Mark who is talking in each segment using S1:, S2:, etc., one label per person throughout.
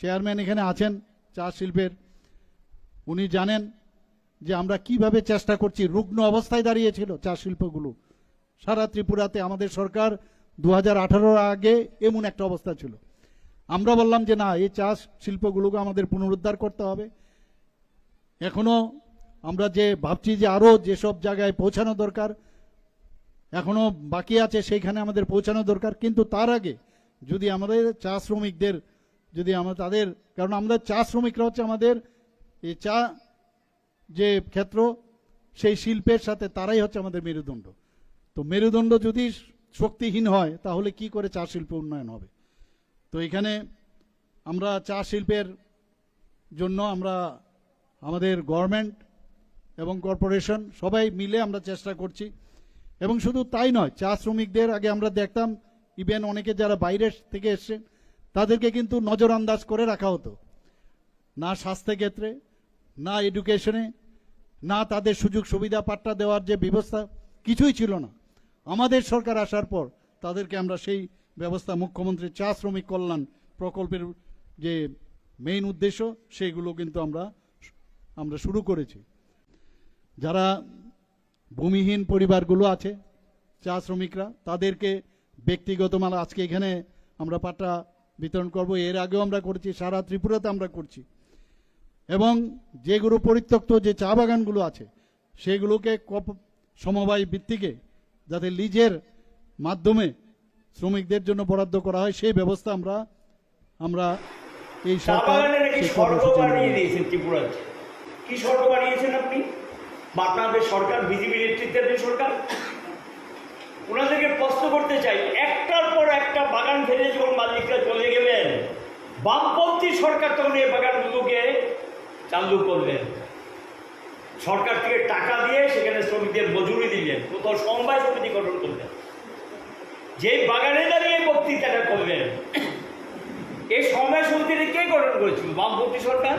S1: Chairman এখানে আছেন চা শিল্পের। উনি জানেন যে আমরা কীভাবে চেষ্টা করছি, রুগ্ন অবস্থায় দাঁড়িয়েছিল চা শিল্পগুলো। সারা ত্রিপুরাতে আমাদের সরকার দু হাজার আগে এমন একটা অবস্থা ছিল। আমরা বললাম যে না, এই চা শিল্পগুলোকে আমাদের পুনরুদ্ধার করতে হবে। এখনও আমরা যে ভাবছি যে আরও যেসব জায়গায় পৌঁছানো দরকার, এখনও বাকি আছে সেইখানে আমাদের পৌঁছানো দরকার। কিন্তু তার আগে যদি আমাদের চা শ্রমিকদের যদি আমরা তাদের, কারণ আমাদের চা শ্রমিকরা হচ্ছে আমাদের এই চা যে ক্ষেত্র, সেই শিল্পের সাথে তারাই হচ্ছে আমাদের মেরুদণ্ড। তো মেরুদণ্ড যদি শক্তিহীন হয়, তাহলে কি করে চা শিল্প উন্নয়ন হবে? তো এখানে আমরা চা শিল্পের জন্য আমরা আমাদের গভর্নমেন্ট এবং কর্পোরেশন সবাই মিলে আমরা চেষ্টা করছি। এবং শুধু তাই নয়, চা শ্রমিকদের আগে আমরা দেখতাম, ইভেন অনেকে যারা বাইরের থেকে এসছেন তাদেরকে কিন্তু নজরআন্দাজ করে রাখা হতো। না স্বাস্থ্য ক্ষেত্রে, না এডুকেশনে, না তাদের সুযোগ সুবিধা পাট্টা দেওয়ার যে ব্যবস্থা, কিছুই ছিল না। আমাদের সরকার আসার পর তাদেরকে আমরা সেই ব্যবস্থা মুখ্যমন্ত্রী চা শ্রমিক কল্যাণ প্রকল্পের যে মেইন উদ্দেশ্য সেইগুলো কিন্তু আমরা আমরা শুরু করেছি। যারা ভূমিহীন পরিবারগুলো আছে, চা শ্রমিকরা, তাদেরকে ব্যক্তিগত মাল, আজকে এখানে আমরা পাট্টা বিতরণ করব। এর আগেও আমরা করছি সারা ত্রিপুরাতে আমরা করছি। এবং যেগুলো পরিত্যক্ত যে চা বাগানগুলো আছে সেগুলোকে কপ সমবায় ভিত্তিকে যাতে লিজের মাধ্যমে শ্রমিকদের জন্য বরাদ্দ করা হয় সেই ব্যবস্থা আমরা আমরা এই সরকার
S2: কি বানিয়েছেন আপনি? আপনাদের সরকার বিজেপি নেতৃত্বের সরকার? ওনাদেরকে প্রশ্ন করতে চাই, একটার পর একটা বাগান ফেলে যখন মালিকরা চলে গেলেন, বামপন্থী সরকার তখন এই বাগানগুলোকে চালু করলেন। সরকার থেকে টাকা দিয়ে সেখানে শ্রমিকদের মজুরি দিলেন, কোথাও সমবায় সমিতি গঠন করলেন। যে বাগানে দাঁড়িয়ে বক্তৃতাটা করলেন, এই সময় সমিতিটা কে গঠন করেছিল? বামপন্থী সরকার?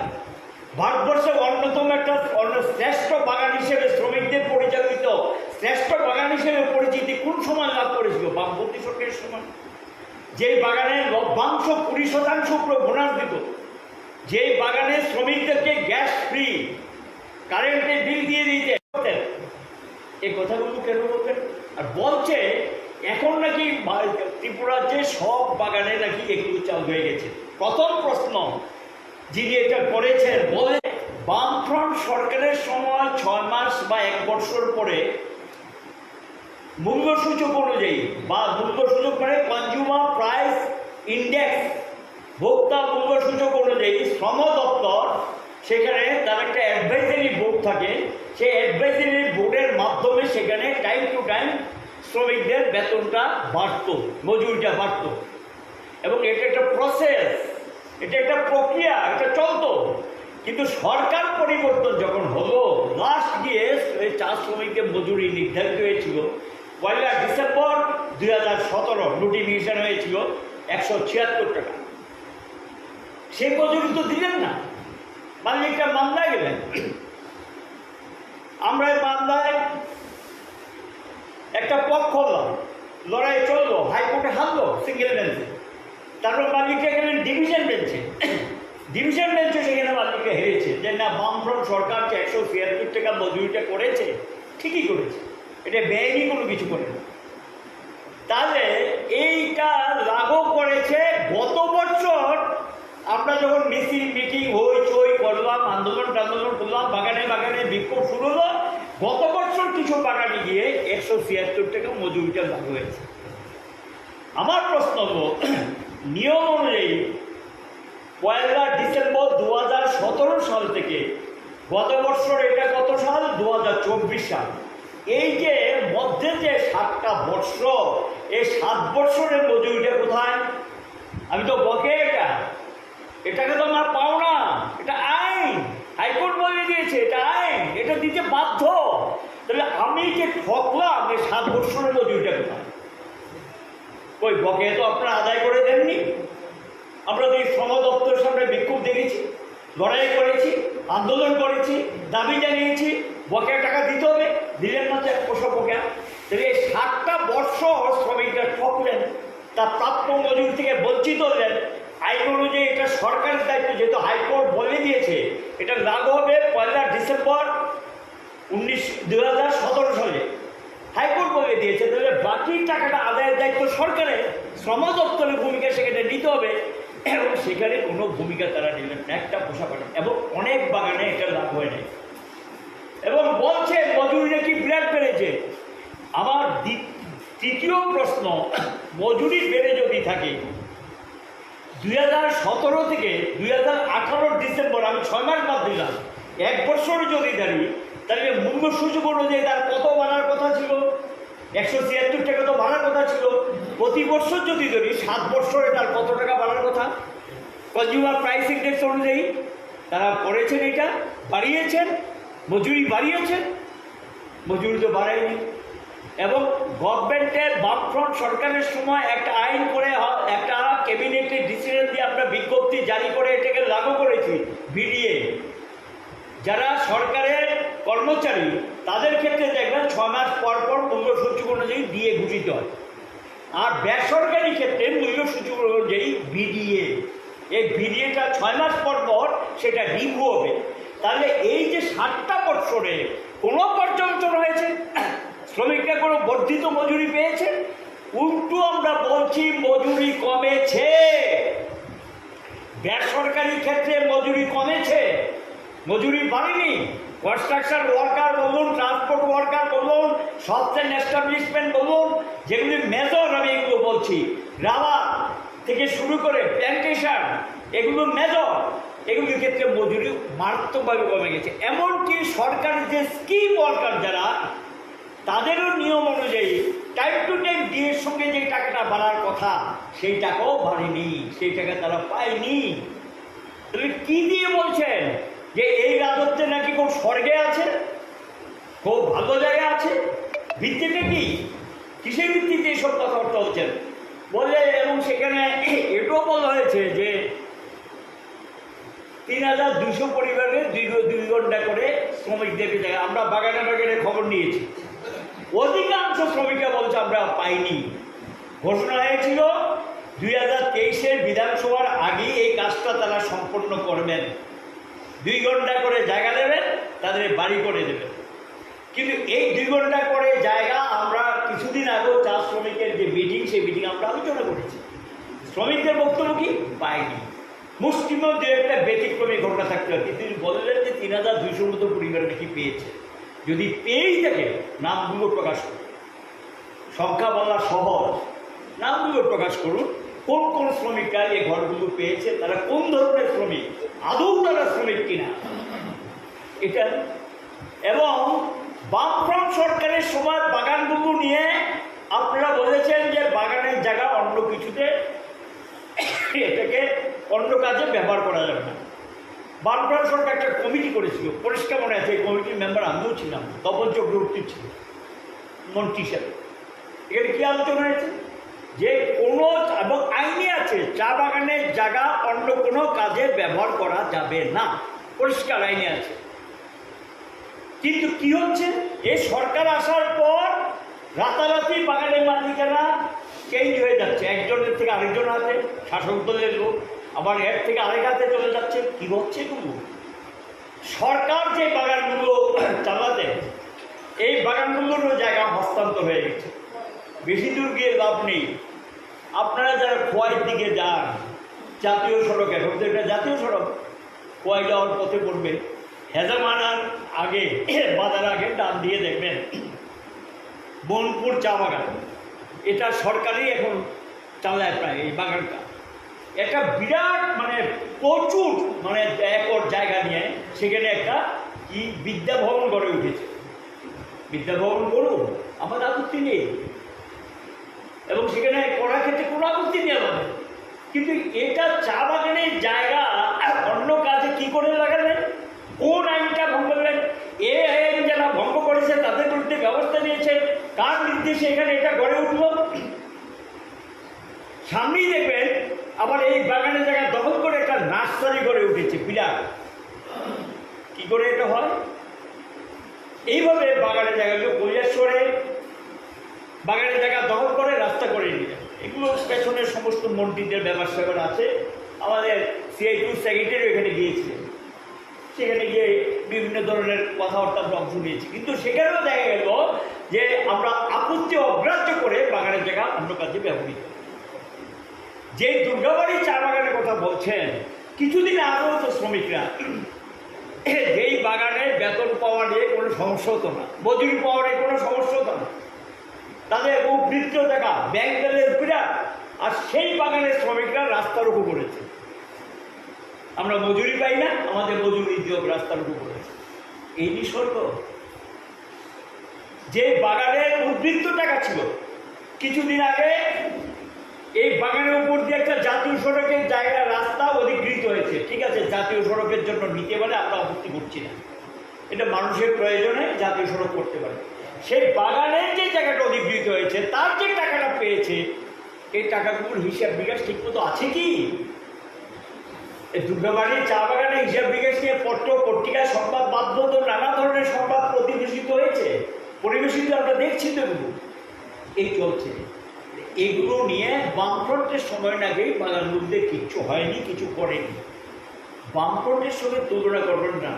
S2: ভারতবর্ষের অন্যতম একটা, অন্য শ্রেষ্ঠ বাগান হিসেবে শ্রমিকদের পরিচালিত শ্রেষ্ঠ বাগান হিসেবে পরিচিতি কোন সময় লাভ করেছিল? বামপন্থী সরকারের সময়। যেই বাগানে লভ্যাংশ কুড়ি শতাংশ উপরে বোনাস দিত, যেই বাগানে শ্রমিকদেরকে গ্যাস ফ্রি, কারেন্টের বিল দিয়ে দিতে এই কথাগুলো কেন বলতেন? আর বলছে, এখন নাকি ত্রিপুরার যে সব বাগানে নাকি একটু চাল হয়ে গেছে। প্রথম প্রশ্ন, যিনি এটা করেছেন, বলে বামফ্রন্ট সরকারের সময় ছয় মাস বা এক বছর পরে মূল্যসূচক অনুযায়ী বা মূল্যসূচক মানে কনজিউমার প্রাইস ইন্ডেক্স ভোক্তা মূল্যসূচক অনুযায়ী শ্রম দপ্তর, সেখানে তার একটা অ্যাডভাইজারি বোর্ড থাকে। সেই অ্যাডভাইজারি বোর্ডের মাধ্যমে সেখানে টাইম টু টাইম শ্রমিকদের বেতনটা বাড়ত, মজুরিটা বাড়ত। এবং এটা একটা প্রসেস এটা একটা প্রক্রিয়া, এটা চলতো। কিন্তু সরকার পরিবর্তন যখন হলো লাস্ট গিয়ে চা শ্রমিকদের মজুরি নির্ধারিত হয়েছিল। পয়লা ডিসেম্বর দুই হাজার সতেরো নোটিফিকেশন হয়েছিল একশো ছিয়াত্তর টাকা। সে মজুরি তো দিলেন না। মালিকটা মামলায় গেলেন। আমরা মামলায় একটা পক্ষ হলাম লড়াই চলল, হাইকোর্টে হারলো সিঙ্গেল বেঞ্চে তারপর মালিকটা গেলেন ডিভিশন বেঞ্চে ডিভিশন বেঞ্চে সেখানে মালিকটা হেরেছে। যে না বামফ্রন্ট সরকার যে একশো ছিয়াত্তর টাকা মজুরিটা করেছে, ঠিকই করেছে। এটা বেআইনি কোনো কিছু করে তাহলে এইটা লাঘব করেছে গত বছর। আমরা যখন মিছিল, মিটিং হই, চই করলাম, আন্দোলন টান্দোলন করলাম, বাগানে বাগানে বিক্ষোভ শুরু হলো। গত বছর কিছু বাগানে গিয়ে একশো ছিয়াত্তর টাকা মজুরিটা লাভ হয়েছে। আমার প্রশ্ন হলো, নিয়ম অনুযায়ী পয়লা ডিসেম্বর দু হাজার সতেরো সাল থেকে গত বছর এটা কত সাল? দু হাজার চব্বিশ সাল। এই যে মধ্যে যে সাতটা বৎসর, এই সাত বৎসরের মজুরিটা কোথায়? আমি তো বকে এটা। এটাকে তো আমার পাও না এটা আইন। হাইকোর্ট বলে দিয়েছে, এটা আইন। এটা দিতে বাধ্য। তাহলে আমি যে ঠকলাম, এই সাত বৎসরের মজুরিটা কোথায়? ওই বকে তো আপনারা আদায় করে দেননি? আমরা তো এই শ্রম দপ্তরের সামনে বিক্ষোভ দেখেছি, লড়াই করেছি, আন্দোলন করেছি, দাবি জানিয়েছি বকেয়া টাকা দিতে হবে, দিলেন না তো পোষা বকেয়া। তাহলে এই সাতটা বর্ষ শ্রমিকরা ঠকলেন তার প্রাপ্য মজুরি থেকে বঞ্চিত হলেন। আইন অনুযায়ী এটা সরকারের দায়িত্ব, যেহেতু হাইকোর্ট বলে দিয়েছে, এটা লাগু হবে পয়লা ডিসেম্বর উনিশ দু হাজার সতেরো সালে। হাইকোর্ট বলে দিয়েছে, তাহলে বাকি টাকাটা আদায়ের দায়িত্ব সরকারের, শ্রম দপ্তরের ভূমিকা সেখানে নিতে হবে। এবং সেখানে কোনো ভূমিকা তারা নিলেন একটা পাঠে এবং অনেক বাগানে এটা লাভ হয় নাই। এবং বলছে, মজুরি নাকি বিরাট বেড়েছে? আমার তৃতীয় প্রশ্ন, মজুরি বেড়ে যদি থাকে, দুই হাজার সতেরো থেকে দুই হাজার আঠারোর ডিসেম্বর, আমি ছয় মাস বাদ দিলাম, এক বছর যদি দাঁড়িয়ে তাহলে মূল্য সূচক অনুযায়ী তার কত বাড়ার কথা ছিল? একশো ছিয়াত্তর টাকা তো বাড়ার কথা ছিল। প্রতি বছর যদি ধরি, সাত বছরে তার কত টাকা বাড়ার কথা? কনজিউমার প্রাইস ইন্ডেক্স অনুযায়ী তারা করেছেন এটা, বাড়িয়েছেন। মজুরি বাড়িয়েছে, মজুরি তো বাড়ায়নি। এবং গভর্নমেন্টের বামফ্রন্ট সরকারের সময় একটা আইন করে একটা ক্যাবিনেটের ডিসিশন দিয়ে আমরা বিজ্ঞপ্তি জারি করে এটাকে লাগু করেছি, বিডিএ। যারা সরকারের কর্মচারী, তাদের ক্ষেত্রে দেখবেন ছয় মাস পর পর মূল্যসূচক অনুযায়ী দিয়ে ঘোষিত হয়। আর বেসরকারি ক্ষেত্রে মূল্যসূচক অনুযায়ী বিডিএ। এই বিডিএটা ছয় মাস পর পর সেটা রিভিউ হবে। তাহলে এই যে ষাটটা বৎসরে কোনো পর্যন্তন হয়েছে শ্রমিকরা কোনো বর্ধিত মজুরি পেয়েছে? উল্টো আমরা বলছি মজুরি কমেছে। বেসরকারি ক্ষেত্রে মজুরি কমেছে। মজুরি বাড়েনি। কনস্ট্রাকশন ওয়ার্কার বলুন, ট্রান্সপোর্ট ওয়ার্কার বলুন, সফটওয়্যার এস্টাবলিশমেন্ট বলুন, যেগুলি মেজর আমি এগুলো বলছি। রাবার থেকে শুরু করে প্ল্যান্টেশন এগুলো মেজর। এগুলির ক্ষেত্রে মজুরি মারাত্মকভাবে কমে গেছে। এমনকি সরকারের যে স্কিম ওয়ার্কার যারা, তাদেরও নিয়ম অনুযায়ী টাইম টু টাইম ডিএর সঙ্গে যে টাকাটা বাড়ার কথা, সেই টাকাও বাড়েনি, সেই টাকা তারা পায়নি। তাহলে কী দিয়ে বলছেন যে এই রাজত্বে নাকি খুব স্বর্গে আছে? খুব ভালো জায়গায় আছে। ভিত্তিতে কি? কিসের ভিত্তিতে এইসব কথাবার্তা হচ্ছেন বলে এবং সেখানে এটাও বলা হয়েছে যে তিন হাজার দুশো পরিবারের দুই দুই ঘণ্টা করে শ্রমিকদেরকে জায়গায় আমরা বাগানে বাগানে খবর নিয়েছি। অধিকাংশ শ্রমিকরা বলছে আমরা পাইনি। ঘোষণা হয়েছিল, দুই হাজার তেইশের বিধানসভার আগেই এই কাজটা তারা সম্পন্ন করবেন। দুই ঘণ্টা করে জায়গা দেবেন তাদের বাড়ি করে দেবেন। কিন্তু এই দুই ঘণ্টা করে জায়গা আমরা কিছুদিন আগেও চা শ্রমিকের যে মিটিং সেই মিটিং আমরা আলোচনা করেছি। শ্রমিকদের বক্তব্য কি? পাইনি। মুসলিমও দু একটা ব্যতিক্রমী ঘটনা থাকতে কিন্তু তিনি বললেন যে তিন হাজার দুইশোর মতো পরিবার নাকি পেয়েছে। যদি পেয়েই থাকে, নামগুলো প্রকাশ করুন। সংখ্যা বলা সহজ। নামগুলো প্রকাশ করুন। কোন কোন শ্রমিকরা এই ঘরগুলো পেয়েছে? তারা কোন ধরনের শ্রমিক? আদৌ তারা শ্রমিক কিনা? এটা এবং বামফ্রন্ট সরকারের সময় বাগানগুলো নিয়ে আপনারা বলেছেন যে বাগানের জায়গা অন্য কিছুতে। এটাকে অন্য কাজে ব্যবহার করা যাবে না। বামফ্রন্ট সরকার একটা কমিটি করেছিল, পরিষ্কার মনে আছে, এই কমিটির মেম্বার আমিও ছিলাম তপন চক্রবর্তী ছিল, মন্ত্রী হিসাবে। এখানে কী আলোচনা হয়েছে? যে কোনো এবং আইনে আছে, চা বাগানের জায়গা অন্য কোনো কাজে ব্যবহার করা যাবে না। পরিষ্কার আইনে আছে। কিন্তু কি হচ্ছে? এই সরকার আসার পর রাতারাতি বাগানের মালিকানা চেঞ্জ হয়ে যাচ্ছে। একজনের থেকে আরেকজন হাতে শাসক দলের লোক। আবার এর থেকে আরেক হাতে চলে যাচ্ছে। কি হচ্ছে এগুলো সরকার যে বাগানগুলো চালাতে, এই বাগানগুলোরও জায়গা হস্তান্তর হয়ে গেছে। বেশি দূর গিয়ে লাভ নেই। আপনারা যারা খোয়াইয়ের দিকে যান, জাতীয় সড়ক এখন তো এটা জাতীয় সড়ক খোয়াই যাওয়ার পথে পড়বে। হেজামানার আগে বাজার আগে ডান দিয়ে দেখবেন। বনপুর চা বাগান। এটা সরকারই এখন চালায় প্রায় এই বাগানটা। একটা বিরাট মানে প্রচুর মানে একর জায়গা নিয়ে সেখানে একটা কি বিদ্যাভবন গড়ে উঠেছে। বিদ্যাভবন করুন আমার আপত্তি নেই। এবং সেখানে করার ক্ষেত্রে কোনো আপত্তি নেই আমাদের। কিন্তু এটা চা বাগানের জায়গা, অন্য কাজে কি করে লাগালেন? কোন আইনটা ভঙ্গ করলেন? এ আইন যারা ভঙ্গ করেছে, তাদের বিরুদ্ধে ব্যবস্থা নিয়েছে। কার নির্দেশে এখানে এটা গড়ে উঠল? সামনেই দেখবেন আবার এই বাগানের জায়গা দখল করে একটা নার্সারি গড়ে উঠেছে, বিরাট। কি করে এটা হয়? এইভাবে বাগানের জায়গাগুলো কৈলাসরে বাগানের জায়গা দখল করে, রাস্তা করে নিয়ে। এগুলো পেছনের সমস্ত মন্ত্রীদের ব্যাপার স্যাপার আছে। আমাদের সিআই টু সেক্রেটারি এখানে গিয়েছিলেন। সেখানে গিয়ে বিভিন্ন ধরনের কথাবার্তা আমরা অংশ নিয়েছি। কিন্তু সেখানেও দেখা গেল যে আমরা আপত্তি অগ্রাহ্য করে বাগানের জায়গা অন্য কাজে ব্যবহৃত যে দুর্গাবাড়ি চা বাগানের কথা বলছেন, কিছুদিন আগেও তো শ্রমিকরা, যেই বাগানে বেতন পাওয়া নিয়ে কোনো সমস্যা হতো না, মজুরি পাওয়া নিয়ে কোনো সমস্যা হতো না। তাদের উপবৃত্ত টাকা ব্যাংক ব্যালেন্স বিরাট আর সেই বাগানের শ্রমিকরা রাস্তার উপর করেছে আমরা মজুরি পাই না, আমাদের মজুরি উদ্যোগ রাস্তার উপর করেছে এই নিসর্গ। যে বাগানের উদ্বৃত্ত টাকা ছিল, কিছুদিন আগে এই বাগানের উপর দিয়ে একটা জাতীয় সড়কের জায়গা রাস্তা অধিকৃত হয়েছে। ঠিক আছে, জাতীয় সড়কের জন্য নিতে পারে, আমরা আপত্তি করছি না। এটা মানুষের প্রয়োজনে জাতীয় সড়ক করতে পারে। সেই বাগানের যে জায়গাটা অধিকৃত হয়েছে, তার যে টাকাটা পেয়েছে, এই টাকাগুলোর হিসাব বিকাশ ঠিক মতো আছে কি? দুর্গাবাড়ির চা বাগানে হিসাব বিকাশ নিয়ে পত্র পত্রিকা সংবাদ মাধ্যম নানা ধরনের সংবাদ প্রতিবেশিত হয়েছে। পরিবেশিত আমরা দেখছি তো এই চলছে। এগুলো নিয়ে বামফ্রন্টের সময় আগেই বাগানগুলোতে কিচ্ছু হয়নি, কিছু করেনি। বামফ্রন্টের সঙ্গে তুলনা করবেন না।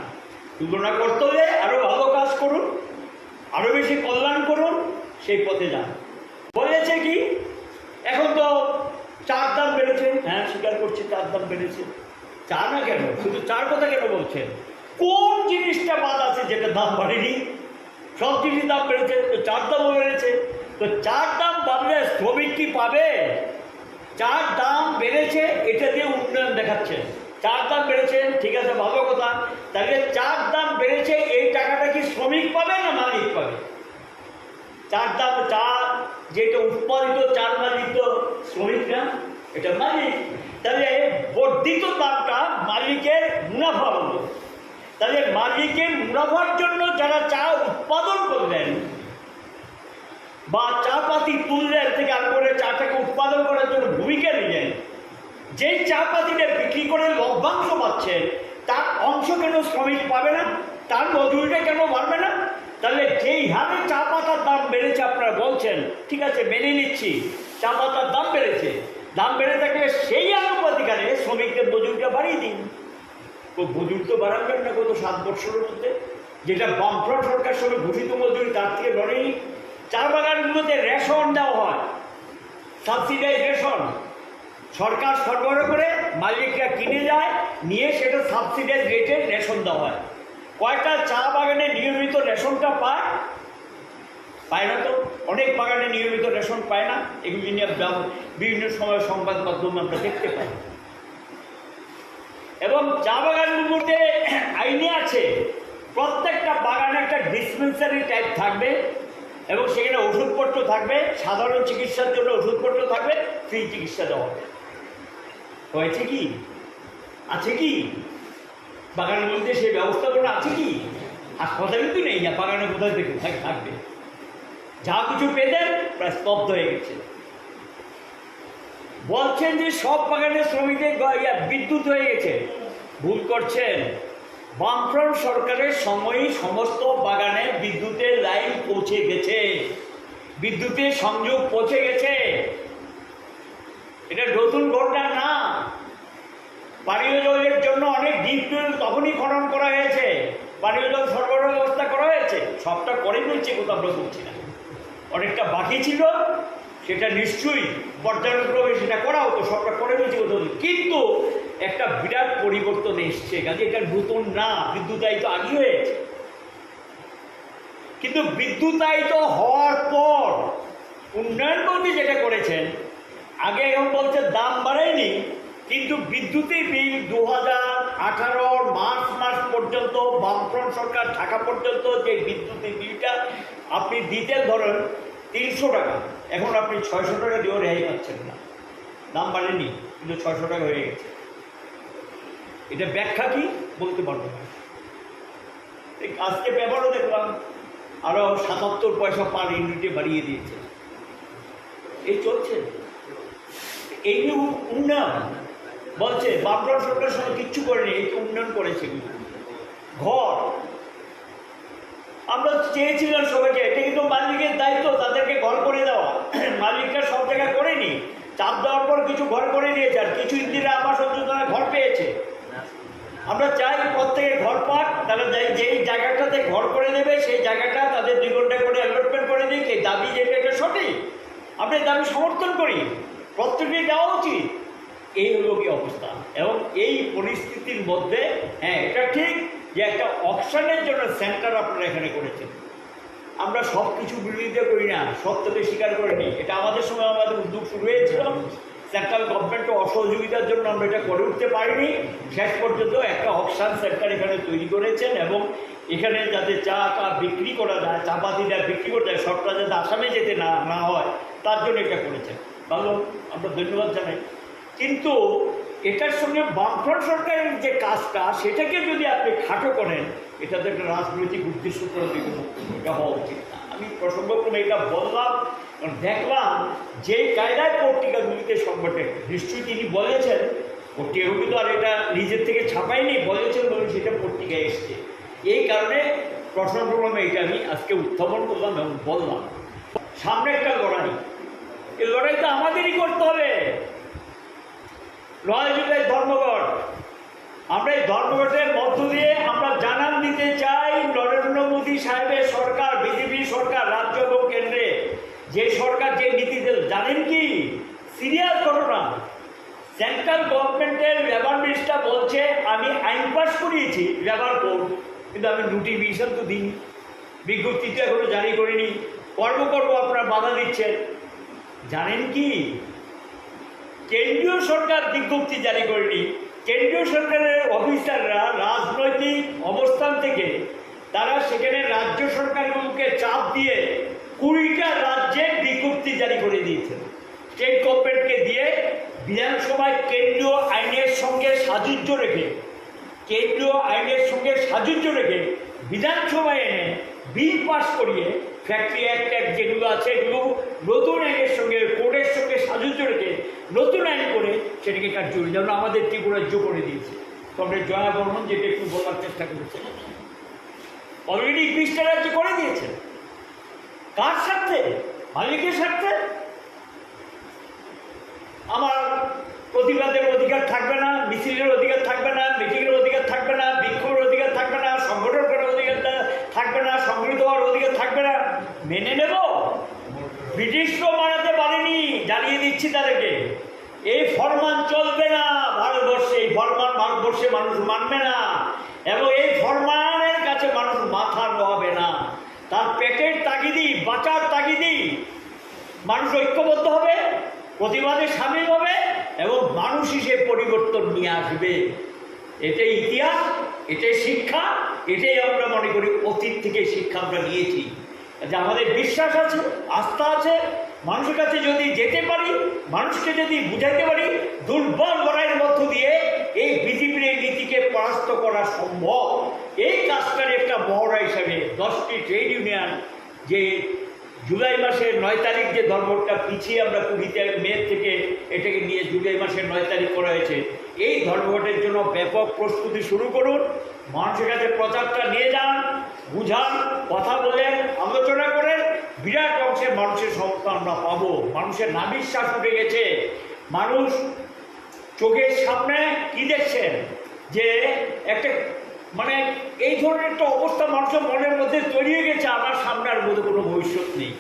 S2: তুলনা করতে হলে আরও ভালো কাজ করুন আরও বেশি কল্যাণ করুন, সেই পথে যান। বলেছে কি, এখন তো চার দাম বেড়েছে। হ্যাঁ স্বীকার করছি, চার দাম বেড়েছে। চা না কেন? শুধু চার কথা কেন বলছেন? কোন জিনিসটা বাদ আছে যেটা দাম বাড়েনি? সব জিনিসের দাম বেড়েছে, তো চার দামও বেড়েছে। তো চার দাম বাড়লে শ্রমিক কি পাবে? চার দাম বেড়েছে, এটা দিয়ে উন্নয়ন দেখাচ্ছে। চার দাম বেড়েছে, ঠিক আছে, ভালো কথা। তাহলে চার দাম বেড়েছে, এই টাকাটা কি শ্রমিক পাবে না মালিক পাবে? চার দাম চা যেটা উৎপাদিত চার মালিক শ্রমিকরা এটা মালিক। তাহলে বর্ধিত দামটা মালিকের মুনাফা হলো তাহলে মালিকের মুনাফার জন্য যারা চা উৎপাদন করলেন বা চা পাতি তুললেন থেকে আর করে চাটাকে উৎপাদন করার জন্য ভূমিকা নিলেন। যেই চা পাতিটা বিক্রি করে লভ্যাংশ পাচ্ছেন তার অংশ কেন শ্রমিক পাবে না? তার মজুরিটা কেন বাড়বে না? তাহলে যেই হারে চা পাতার দাম বেড়েছে আপনারা বলছেন, ঠিক আছে, মেনে নিচ্ছি চা পাতার দাম বেড়েছে। দাম বেড়ে থাকলে সেই আনুপাতিকারে শ্রমিকদের মজুরিটা বাড়িয়ে দিন। তো মজুরি তো বাড়াবেন না গত সাত বছরের মধ্যে। যেটা বামফ্রন্ট সরকার সঙ্গে ঘোষিত মজুরি, তার থেকে ধরেই চা বাগানগুলোতে রেশন দেওয়া হয়। Subsidise ration. সরকার সরবরাহ করে মালিকরা কিনে যায়, নিয়ে সেটা সাবসিডাইজ রেটে রেশন দেওয়া হয়। কয়টা চা বাগানে নিয়মিত রেশনটা পায়? পায় না তো। অনেক বাগানে নিয়মিত রেশন পায় না। এগুলি নিয়ে বিভিন্ন সময় সংবাদ মাধ্যমে আমরা দেখতে পাই। এবং চা বাগানগুলোতে আইনে আছে, প্রত্যেকটা বাগানে একটা ডিসপেন্সারি টাইপ থাকবে। এবং সেখানে ওষুধপত্র থাকবে, সাধারণ চিকিৎসার জন্য ওষুধপত্র থাকবে ফ্রি চিকিৎসা দেওয়া হবে। হয়েছে কি? আছে কি? বাগানের মধ্যে সেই ব্যবস্থাপনা আছে কি? হাসপাতাল কিন্তু নেই না বাগানে কোথায় থাক- থাকবে? যা কিছু পেতেন প্রায় স্তব্ধ হয়ে গেছে। বলছেন যে সব বাগানের শ্রমিকের বিদ্যুৎ হয়ে গেছে। ভুল করছেন। বামফ্রন্ট সরকারের সময়ই সমস্ত বাগানে বিদ্যুতের লাইন পৌঁছে গেছে। বিদ্যুতের সংযোগ পৌঁছে গেছে। এটা নতুন ঘটনা না পানীয় জলের জন্য অনেক ডিপ তখনই খনন করা হয়েছে। পানীয় জল সরবরাহ ব্যবস্থা করা হয়েছে। সবটা করে ফেলছে কোথাও আমরা বলছি না। অনেকটা বাকি ছিল, সেটা নিশ্চয়ই পর্যায়ক্রমে সেটা করা হতো, সবটা করে ফেলছে কোথাও কিন্তু একটা বিরাট পরিবর্তন এসছে কাজে এটা নতুন না, বিদ্যুতায়িত আগেই হয়েছে। কিন্তু বিদ্যুতায়িত হওয়ার পর উন্নয়ন মন্ত্রী যেটা করেছেন, আগে এখন বলছে দাম বাড়ায়নি কিন্তু বিদ্যুতের বিল দু হাজার মার্চ মাস পর্যন্ত, বামফ্রন্ট সরকার থাকা পর্যন্ত যে বিদ্যুতের বিলটা আপনি দিতে ধরেন তিনশো টাকা, এখন আপনি ছয়শো টাকা দিয়েও রেহাই পাচ্ছেন না। দাম বাড়েনি, কিন্তু ছয়শো টাকা হয়ে গেছে। এটা ব্যাখ্যা কি? বলতে পারব না। আজকে পেপারও দেখলাম আরও সাতাত্তর পয়সা পার ইউনিটে বাড়িয়ে দিয়েছে। এই চলছে। এই যে উন্নয়ন। বলছে বাবরা সরকার সঙ্গে কিচ্ছু করেনি, এই উন্নয়ন করেছে। ঘর। আমরা চেয়েছিলাম সবাইকে, এটা কিন্তু মালিকের দায়িত্ব? তাদেরকে ঘর করে দেওয়া। মালিকরা সব জায়গায় করেনি। চাপ দেওয়ার পর কিছু ঘর করে দিয়েছে, আর কিছু ইন্দিরা আবাস যোজনা ঘর পেয়েছে। আমরা চাই প্রত্যেকে ঘর পাক তারা যেই জায়গাটাতে ঘর করে দেবে, সেই জায়গাটা তাদের দুই ঘণ্টা করে অ্যালটমেন্ট করে দিক, এই দাবি যেটা এটা সঠিক, আমরা এই দাবি সমর্থন করি। প্রত্যেকেই দেওয়া উচিত। এই হলো কি অবস্থা। এবং এই পরিস্থিতির মধ্যে হ্যাঁ এটা ঠিক যে একটা অপশানের জন্য সেন্টার আপনারা এখানে করেছেন। আমরা সব কিছু বিরোধিতা করি না, সত্যকে স্বীকার করে নিই এটা আমাদের সময় আমাদের উদ্যোগ শুরু হয়েছিল। সেন্ট্রাল গভর্নমেন্টের অসহযোগিতার জন্য আমরা এটা করে উঠতে পারিনি। শেষ পর্যন্ত একটা অপশান সেন্টার এখানে তৈরি করেছেন এবং এখানে যাতে চা টা বিক্রি করা যায়, চা পাতিটা বিক্রি করতে যায়, সবটা যাতে আসামে যেতে না না হয়, তার জন্য এটা করেছেন। ভালো, আমরা ধন্যবাদ জানাই। কিন্তু এটার সঙ্গে বামফ্রন্ট সরকারের যে কাজটা, সেটাকে যদি আপনি খাটো করেন, এটা তো একটা রাজনৈতিক উদ্দেশ্য করে এটা হওয়া উচিত না। আমি প্রসঙ্গক্রমে এটা বললাম দেখলাম যে কায়দায় পত্রিকাগুলিতে সংগঠন নিশ্চয়ই তিনি বলেছেন, পত্রিকাগুলি তো আর এটা নিজের থেকে ছাপায়নি, বলেছেন বলে সেটা পত্রিকায় এসছে। এই কারণে প্রসঙ্গক্রমে এটা আমি আজকে উত্থাপন করলাম এবং বললাম। সামনে একটা লড়াই। এই লড়াই তো আমাদেরই করতে হবে। নয় জুলাই ধর্মঘট। আমরা এই ধর্মঘটের মধ্য দিয়ে আমরা জানান দিতে চাই নরেন্দ্র মোদী সাহেবের সরকার, বিজেপি সরকার, রাজ্য এবং কেন্দ্রে। যে সরকার, যে নীতিতে জানেন কি? সিরিয়াস ঘটনা সেন্ট্রাল গভর্নমেন্টের লেবার মিনিস্টার বলছে, আমি আইন পাস করিয়েছি লেবার কোড কিন্তু আমি নোটিফিকেশন তো দিইনি। বিজ্ঞপ্তি তো এখনও জারি করিনি। কর্ম করব, আপনারা বাধা দিচ্ছেন। জানেন কি? কেন্দ্রীয় সরকার বিজ্ঞপ্তি জারি করেনি। কেন্দ্রীয় সরকারের অফিসাররা রাজনৈতিক অবস্থান থেকে তারা সেখানে রাজ্য সরকারগুলোকে চাপ দিয়ে কুড়িটা রাজ্যে বিজ্ঞপ্তি জারি করে দিয়েছেন স্টেট গভর্নমেন্টকে দিয়ে বিধানসভায় কেন্দ্রীয় আইনের সঙ্গে সাযুজ্য রেখে, কেন্দ্রীয় আইনের সঙ্গে সাযুজ্য রেখে বিধানসভায় এনে বিল পাস করিয়ে ফ্যাক্টরি অ্যাক্ট অ্যাক্ট যেগুলো আছে, এগুলো নতুন আইনের সঙ্গে কোর্টের সঙ্গে সাযুজ্য রেখে নতুন আইন করে সেটাকে কার্যকরী যেমন আমাদের ত্রিপুরাজ্য করে দিয়েছে। কমরেড জয়া বর্মন যেটা একটু বলার চেষ্টা করেছে। অলরেডি বিশটা রাজ্য করে দিয়েছে। কার স্বার্থে? মালিকের স্বার্থে? আমার প্রতিবাদের অধিকার থাকবে না, মিছিলের অধিকার থাকবে না, মিটিংয়ের অধিকার থাকবে না, বিক্ষোভের অধিকার থাকবে না, সংগঠন করার থাকবে না সংগঠিত হওয়ার অধিকার থাকবে না। মেনে নেব? ব্রিটিশ তো মানাতে পারেনি জানিয়ে দিচ্ছি তাদেরকে। এই ফরমান চলবে না ভারতবর্ষে, এই ফরমান ভারতবর্ষে মানুষ মানবে না। এবং এই ফরমানের কাছে মানুষ মাথা নোয়াবে না। তার পেটের তাগিদি বাঁচার তাগিদি মানুষ ঐক্যবদ্ধ হবে, প্রতিবাদে সামিল হবে এবং মানুষ হিসেবে পরিবর্তন নিয়ে আসবে। এটাই ইতিহাস, এটাই শিক্ষা এটাই আমরা মনে করি অতীত থেকে শিক্ষা আমরা নিয়েছি। যে আমাদের বিশ্বাস আছে, আস্থা আছে, মানুষের কাছে যদি যেতে পারি, মানুষকে যদি বুঝাইতে পারি, দুর্বল লড়াইয়ের মধ্য দিয়ে এই বিজেপির এই নীতিকে পরাস্ত করা সম্ভব। এই কাজটার একটা মহড়া হিসাবে দশটি ট্রেড ইউনিয়ন যে জুলাই মাসের নয় তারিখ যে ধর্মঘটটা পিছিয়ে আমরা কুড়িতে মে থেকে এটাকে নিয়ে জুলাই মাসের নয় তারিখ করা হয়েছে, এই ধর্মঘটের জন্য ব্যাপক প্রস্তুতি শুরু করুন। মানুষের কাছে প্রচারটা নিয়ে যান, বুঝান, কথা বলেন, আলোচনা করেন। বিরাট অংশের মানুষের সমর্থন আমরা পাবো। মানুষের নাবিশ্বাস উঠে গেছে। মানুষ চোখের সামনে কি দেখছেন? যে একটা মানে এই ধরনের একটা অবস্থা মানুষের মনের মধ্যে তৈরি হয়ে গেছে, আমার সামনে আর মধ্যে কোনো ভবিষ্যৎ নেই।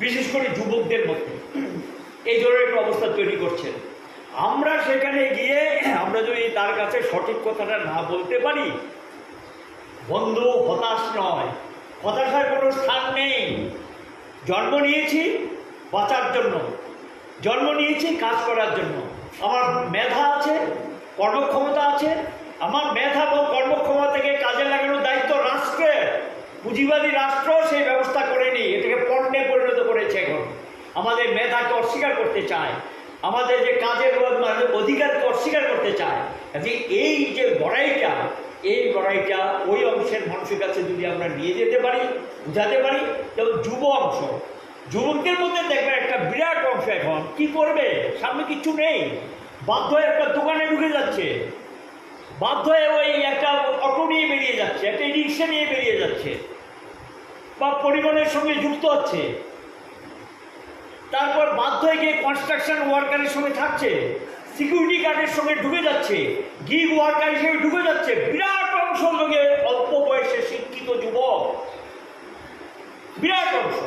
S2: বিশেষ করে যুবকদের মধ্যে। এই ধরনের একটা অবস্থা তৈরি করছেন। আমরা সেখানে গিয়ে, আমরা যদি তার কাছে সঠিক কথাটা না বলতে পারি, বন্ধু হতাশ নয়। হতাশার কোনো স্থান নেই। জন্ম নিয়েছি বাঁচার জন্য। জন্ম নিয়েছি কাজ করার জন্য। আমার মেধা আছে, কর্মক্ষমতা আছে। আমার মেধা এবং কর্মক্ষমতাকে কাজে লাগানোর দায়িত্ব রাষ্ট্রের পুঁজিবাদী রাষ্ট্র সেই ব্যবস্থা করেনি। এটাকে পণ্যে পরিণত করেছে এখন। আমাদের মেধাকে অস্বীকার করতে চায়। আমাদের যে কাজের মানে অধিকারকে অস্বীকার করতে চায়, কাজে এই যে লড়াইটা, এই লড়াইটা ওই অংশের মানুষের কাছে যদি আমরা নিয়ে যেতে পারি, বুঝাতে পারি যেমন যুব অংশ যুবকদের মধ্যে দেখবেন একটা বিরাট অংশ এখন কি করবে? সামনে কিছু নেই। বাধ্য হয়ে একটা দোকানে ঢুকে যাচ্ছে। বাধ্য হয়ে ওই একটা অটো নিয়ে বেরিয়ে যাচ্ছে, একটা রিক্সা নিয়ে বেরিয়ে যাচ্ছে। বা পরিবহনের সঙ্গে যুক্ত হচ্ছে। তারপর বাধ্য হয়ে গিয়ে কনস্ট্রাকশন ওয়ার্কারের সঙ্গে থাকছে সিকিউরিটি গার্ডের সঙ্গে ঢুকে যাচ্ছে গিগ ওয়ার্কার হিসেবে ঢুকে যাচ্ছে, বিরাট অংশ লোকে অল্প বয়সে শিক্ষিত যুবক। বিরাট অংশ।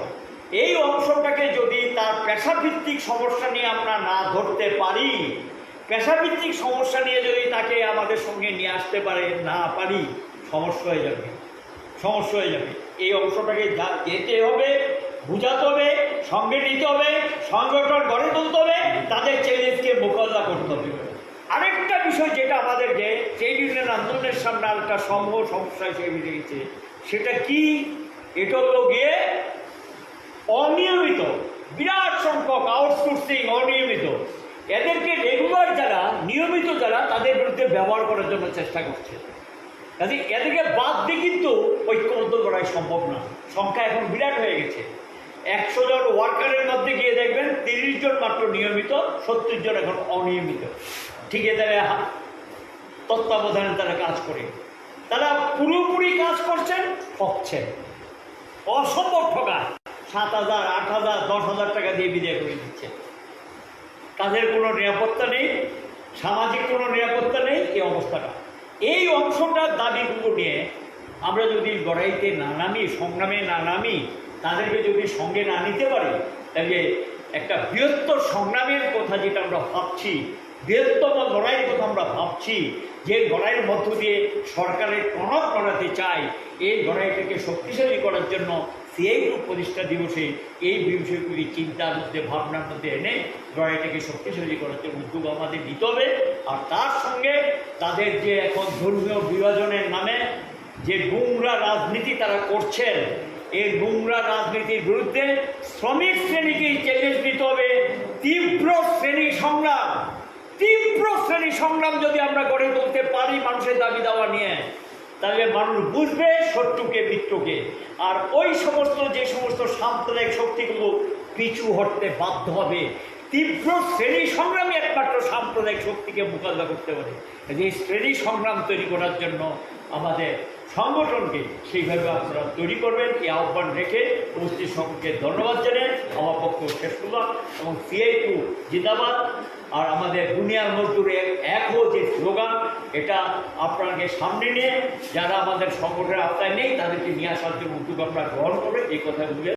S2: এই অংশটাকে যদি তার পেশাভিত্তিক সমস্যা নিয়ে আমরা না ধরতে পারি, পেশাভিত্তিক সমস্যা নিয়ে যদি তাকে আমাদের সঙ্গে নিয়ে আসতে পারে, না পারি, সমস্যা হয়ে যাবে। সমস্যা হয়ে যাবে। এই অংশটাকে যেতে হবে বুঝাতে হবে সঙ্গে নিতে হবে, সংগঠন গড়ে তুলতে হবে, তাদের চ্যালেঞ্জকে মোকাবিলা করতে হবে। আরেকটা বিষয় যেটা আমাদেরকে ট্রেড ইউনিয়ন আন্দোলনের সামনে আরেকটা সম্ভব সমস্যা হিসেবে বেরিয়েছে সেটা কি? এটা হলো গিয়ে অনিয়মিত, বিরাট সংখ্যক আউটসোর্সিং অনিয়মিত। এদেরকে রেগুলার যারা, নিয়মিত যারা, তাদের বিরুদ্ধে ব্যবহার করার জন্য চেষ্টা করছে। কাজে এদেরকে বাদ দিয়ে কিন্তু ঐক্যবদ্ধ করাই সম্ভব না সংখ্যা এখন বিরাট হয়ে গেছে। একশো জন ওয়ার্কারের মধ্যে গিয়ে দেখবেন তিরিশ জন মাত্র নিয়মিত, সত্তর জন এখন অনিয়মিত। ঠিকাদারে হা- তত্ত্বাবধানে তারা কাজ করে। তারা পুরোপুরি কাজ করছেন, ঠকছেন। অসম্ভব ঠকা সাত হাজার, আট হাজার, দশ হাজার টাকা দিয়ে বিদায় করে দিচ্ছে। কাজের কোনো নিরাপত্তা নেই, সামাজিক কোনো নিরাপত্তা নেই, এই অবস্থাটা। এই অংশটার দাবিগুলো নিয়ে আমরা যদি লড়াইতে না নামি, সংগ্রামে না নামি তাদেরকে যদি সঙ্গে না নিতে পারি, তাহলে একটা বৃহত্তর সংগ্রামের কথা যেটা আমরা ভাবছি, বৃহত্তম লড়াইয়ের কথা আমরা ভাবছি, যে লড়াইয়ের মধ্য দিয়ে সরকারের টনক করাতে চাই এই লড়াইটাকে শক্তিশালী করার জন্য সিআই গ্রুপ প্রতিষ্ঠা দিবসে, এই বিষয়গুলি চিন্তার মধ্যে, ভাবনার মধ্যে এনে লড়াইটাকে শক্তিশালী করার জন্য উদ্যোগ আমাদের নিতে হবে। আর তার সঙ্গে তাদের যে এখন ধর্মীয় বিভাজনের নামে যে গুমরা রাজনীতি তারা করছেন এই গুমরা রাজনীতির বিরুদ্ধে শ্রমিক শ্রেণীকে চ্যালেঞ্জ নিতে হবে। তীব্র শ্রেণি সংগ্রাম, তীব্র শ্রেণি সংগ্রাম যদি আমরা গড়ে তুলতে পারি মানুষের দাবি দাওয়া নিয়ে, তাহলে মানুষ বুঝবে শত্রুকে, মিত্রকে। আর ওই সমস্ত, যে সমস্ত সাম্প্রদায়িক শক্তিগুলো পিছু হটতে বাধ্য হবে, তীব্র শ্রেণি সংগ্রামে একমাত্র সাম্প্রদায়িক শক্তিকে মোকাবিলা করতে পারে এই শ্রেণি সংগ্রাম তৈরি করার জন্য আমাদের সংগঠনকে সেইভাবে আপনারা তৈরি করবেন। এই আহ্বান রেখে উপস্থিত সকলকে ধন্যবাদ জানেন আমার পক্ষ শেষ করলাম এবং সিআই টু জিন্দাবাদ। আর আমাদের দুনিয়ার মজদুরে এক যে স্লোগান, এটা আপনাকে সামনে নিয়ে যারা আমাদের সংগঠনের আওতায় নেই, তাদেরকে নিয়ে আসার জন্য উদ্যোগ আপনারা গ্রহণ করবে এই কথা বলে